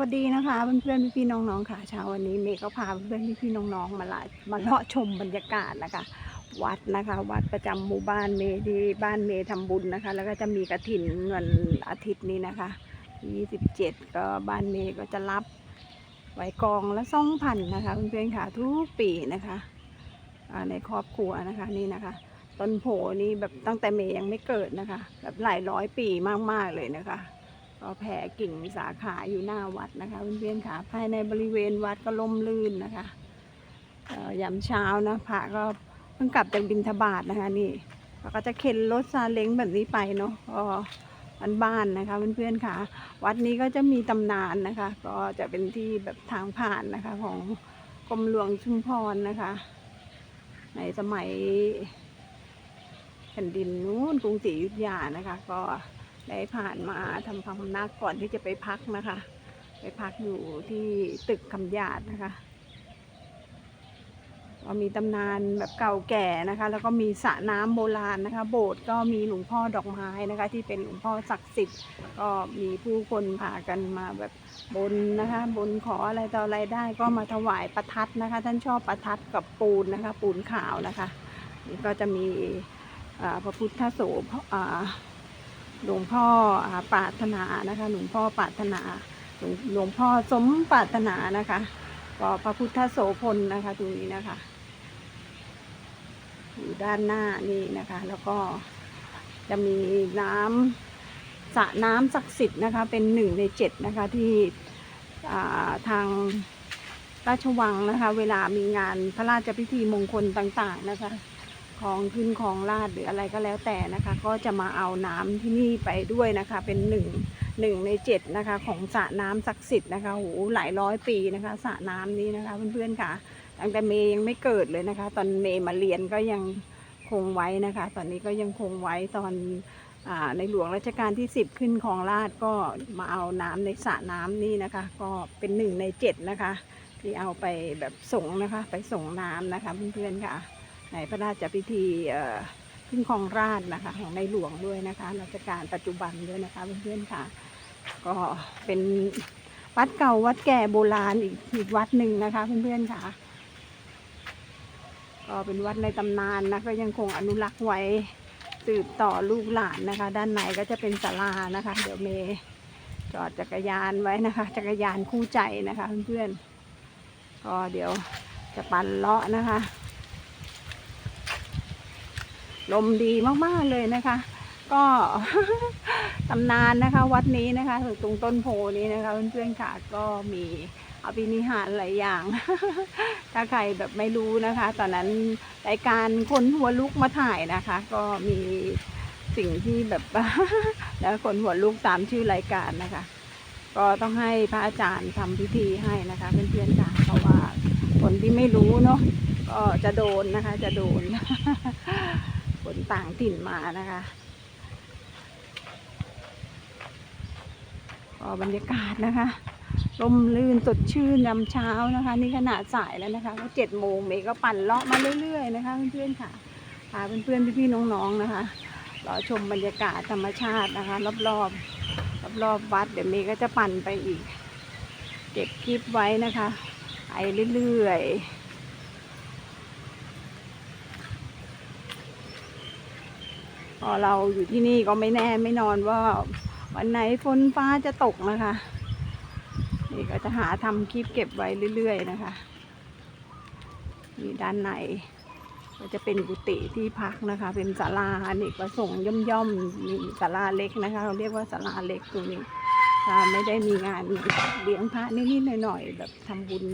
วัสดีนะคะเพื่อนๆพี่ๆน้องๆค่ะเช้าวันนี้เมย์ก็พาเพื่อนๆพี่ๆน้องๆมาละมาเลาะชมบรรยากาศนะคะ วัดนะคะ วัดประจำหมู่บ้านเมย์ที่บ้านเมย์ทำบุญนะคะ แล้วก็จะมีกระถินวันอาทิตย์นี้นะคะที่27ก็บ้านเมย์ก็จะรับไว้กองละสองพันนะคะเพื่อนๆค่ะทุกปีนะคะในครอบครัวนะคะนี่นะคะต้นโพนี่แบบตั้งแต่เมย์ยังไม่เกิดนะคะ แบบหลายร้อยปีมากๆเลยนะคะ ก็แผ่กิ่งสาขาอยู่หน้าวัดนะคะเพื่อนๆค่ะภายในบริเวณวัดก็ล่มลื่นนะคะยามเช้านะพระก็เพิ่งกลับจากบิณฑบาตนะคะนี่เขาก็จะเข็นรถซาเล้งแบบนี้ไปเนาะก็บ้านๆนะคะเพื่อนๆค่ะ วัดนี้ก็จะมีตำนานนะคะ ก็จะเป็นที่แบบทางผ่านนะคะของกรมหลวงชุมพรนะคะ ในสมัยแผ่นดินนู้นกรุงศรีอยุธยานะคะ ก็ ได้ผ่านมาทำพำนักก่อนที่จะไปพักนะคะ ไปพักอยู่ที่ตึกคำหยาดนะคะก็มีตำนานแบบเก่าแก่นะคะ แล้วก็มีสระน้ำโบราณนะคะ โบสถ์ก็มีหลวงพ่อดอกไม้นะคะ ที่เป็นหลวงพ่อศักดิ์สิทธิ์ ก็มีผู้คนพากันมาแบบบนนะคะ บนขออะไรต่ออะไรได้ก็มาถวายประทัดนะคะ ท่านชอบประทัดกับปูนนะคะ ปูนขาวนะคะ นี่ก็จะมีพระพุทธโสภอ่า หลวงพ่อปาถนานะคะ หลวงพ่อปาถนาหลวงหลวงพ่อสมปาถนานะคะก็พระพุทธโสพลนะคะ ตรงนี้นะคะ อยู่ด้านหน้านี่นะคะ แล้วก็จะมีน้ำสระน้ำศักดิ์สิทธิ์นะคะ เป็นหนึ่งในเจ็ดนะคะที่ทางราชวังนะคะ เวลามีงานพระราชพิธีมงคลต่าง ๆ นะคะ ของขึ้นของราชหรืออะไรก็แล้วแต่นะคะ ก็จะมาเอาน้ำที่นี่ไปด้วยนะคะ เป็นหนึ่งหนึ่งในเจ็ดนะคะของสระน้ำศักดิ์สิทธิ์นะคะโหหลายร้อยปีนะคะสระน้ำนี้นะคะเพื่อนๆค่ะตั้งแต่เมย์ยังไม่เกิดเลยนะคะ ตอนเมย์มาเรียนก็ยังคงไว้นะคะ ตอนนี้ก็ยังคงไว้ตอนอในหลวงรัชกาลที่ 10 ขึ้นของราชก็มาเอาน้ำในสระน้ำนี่นะคะ ก็เป็นหนึ่งในเจ็ดนะคะ ที่เอาไปแบบส่งนะคะ ไปส่งน้ำนะคะเพื่อนๆค่ะ ในพระราชพิธีขึ้นครองราชนะคะ ของในหลวงด้วยนะคะรัชกาลปัจจุบันด้วยนะคะเพื่อนๆค่ะ ก็เป็นวัดเก่าวัดแก่โบราณอีกอีกวัดหนึ่งนะคะเพื่อนๆค่ะ ก็เป็นวัดในตำนานนะก็ยังคงอนุรักษ์ไว้สืบต่อลูกหลานนะคะ ด้านในก็จะเป็นศาลานะคะ เดี๋ยวเมย์จอดจักรยานไว้นะคะ จักรยานคู่ใจนะคะ เพื่อนๆก็เดี๋ยวจะปั่นเลาะนะคะ ลมดีมากๆเลยนะคะ ก็ตำนานนะคะ วัดนี้นะคะตรงต้นโพนี้นะคะเพื่อนๆค่ะก็มีอภินิหารหลายอย่าง ถ้าใครแบบไม่รู้นะคะ ตอนนั้นรายการคนหัวลุกมาถ่ายนะคะ ก็มีสิ่งที่แบบแล้วคนหัวลุกตามชื่อรายการนะคะ ก็ต้องให้พระอาจารย์ทำพิธีให้นะคะเพื่อนๆค่ะเพราะว่าคนที่ไม่รู้เนาะก็จะโดนนะคะ จะโดน คนต่างถิ่นมานะคะก็บรรยากาศนะคะลมลื่นสดชื่นยามเช้านะคะ นี่ขนาดสายแล้วนะคะก็เจ็ดโมงเมย์ก็ปั่นเลาะมาเรื่อยๆนะคะเพื่อนๆค่ะพาเพื่อนๆพี่ๆน้องๆนะคะรอชมบรรยากาศธรรมชาตินะคะ รอบๆรอบๆวัดเดี๋ยวเมย์ก็จะปั่นไปอีก เก็บคลิปไว้นะคะไปเรื่อยๆ พอเราอยู่ที่นี่ก็ไม่แน่ไม่นอนว่า วันไหนฝนฟ้าจะตกนะคะ นี่ก็จะหาทำคลิปเก็บไว้เรื่อย ๆ นะคะนี่ด้านในก็จะเป็นกุฏิที่พักนะคะ เป็นศาลาอเนกประสงค์ย่อมๆมีศาลาเล็กนะคะ เราเรียกว่าศาลาเล็กตรงนี้ถ้าไม่ได้มีงานเลี้ยงพระนิดๆหน่อยๆแบบทำบุญ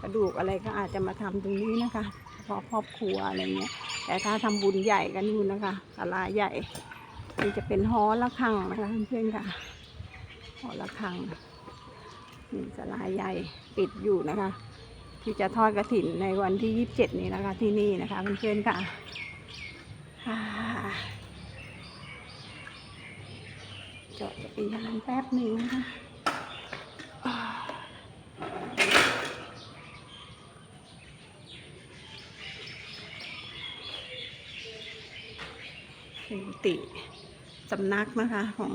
กระดูกอะไรก็อาจจะมาทำตรงนี้นะคะ พาะครอบครัวอะไรเงี้ย แต่ถ้าทำบุญใหญ่กันนู่นนะคะศาลาใหญ่นี่จะเป็นหอละฆังนะคะเพื่อนๆค่ะหอละฆังนี่ศาลาใหญ่ปิดอยู่นะคะ ที่จะทอดกระถินในวันที่ยี่สิบเจ็ดนี้นะคะ ที่นี่นะคะเพื่อนๆค่ะจอดจักรยานแป๊บหนึ่งนะคะ เป็นกุฏิสำนักนะคะของ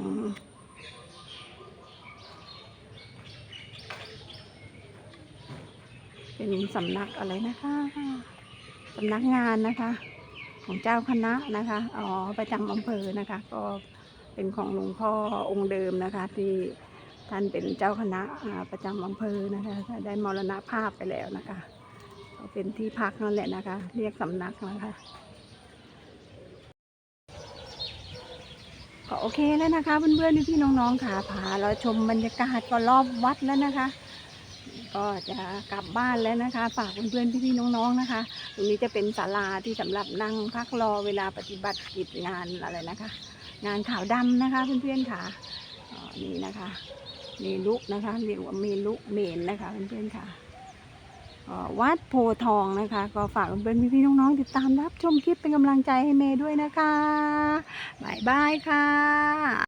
เป็นสำนักอะไรนะคะสำนักงานนะคะ ของเจ้าคณะนะคะอ๋อประจำอำเภอนะคะ ก็เป็นของหลวงพ่อองค์เดิมนะคะ ที่ท่านเป็นเจ้าคณะประจำอำเภอนะคะได้มรณภาพไปแล้วนะคะก็เป็นที่พักนั่นแหละนะคะ เรียกสำนักนะคะ ก็โอเคแล้วนะคะเพื่อนๆพี่ๆน้องๆค่ะพาเราชมบรรยากาศก็รอบวัดแล้วนะคะ ก็จะกลับบ้านแล้วนะคะฝากเพื่อนๆพี่ๆน้องๆนะคะ ตรงนี้จะเป็นศาลาที่สำหรับนั่งพักรอเวลาปฏิบัติกิจงานอะไรนะคะ งานขาวดำนะคะเพื่อนๆค่ะนี่นะคะเมลุนะคะเรียกว่าเมลุเมนนะคะเพื่อนๆค่ะ วัดโพทองนะคะ ก็ฝากเพื่อนพี่ๆน้องๆติดตามรับชมคลิปเป็นกำลังใจให้เมย์ด้วยนะคะบายบายค่ะ